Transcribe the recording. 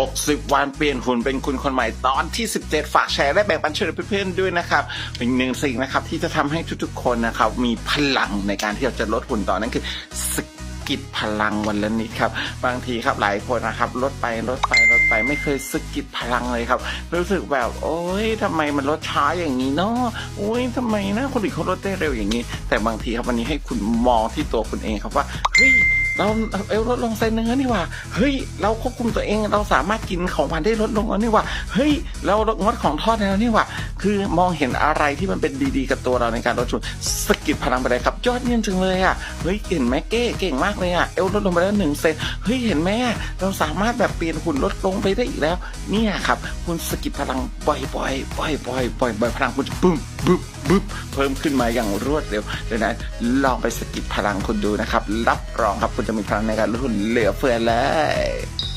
60 วันเปลี่ยนหุ่นเป็นคุณคนใหม่ตอนที่ 17 ฝากแชร์และแบ่งปันช่วยเพื่อนๆด้วยนะครับ เป็นหนึ่งสิ่งนะครับที่จะทำให้ทุกๆคนนะครับมีพลังในการที่เราจะลดหุ่นต่อนั่นคือสกิดพลังวันละนิดครับ บางทีครับหลายคนนะครับลดไปลดไปลดไปไม่เคยสกิดพลังเลยครับ รู้สึกแบบ โอ๊ยทำไมมันลดช้าอย่างนี้เนาะโอ๊ยทำไมนะคนอื่นเขาลดได้เร็วอย่างนี้ แต่บางทีครับวันนี้ให้คุณมองที่ตัวคุณเองครับว่าเฮ้ย เราเอวลดลงไซเนื้อนี่ว่าเฮ้ย เราควบคุมตัวเองเราสามารถกินของหวานได้ลดลงแล้วนี่ว่าเฮ้ย เรางดของทอดแล้วนี่ว่า คือมองเห็นอะไรที่มันเป็นดีๆ กับตัวเราในการลดชุนสกิดพลังไปเลยครับ ยอดเยี่ยมจังเลยอะเฮ้ยเห็นไหมเก้เก่งมากเลยอะเอวลดลงไปแล้วหนึ่งเซนเฮ้ยเห็นไหมอะเราสามารถแบบเปลี่ยนหุ่นลดลงไปได้อีกแล้ว เนี่ยครับ คุณสกิดพลังบ่อยๆบ่อยๆบ่อยๆบ่อยพลังคุณจะบึ้มบึ้มบึ้มเพิ่มขึ้นมาอย่างรวดเร็วดังนั้นลองไปสกิดพลังคุณดูนะครับ รับรองครับคุณจะมีพลังในการลดหุ่นเหลือเฟือเลย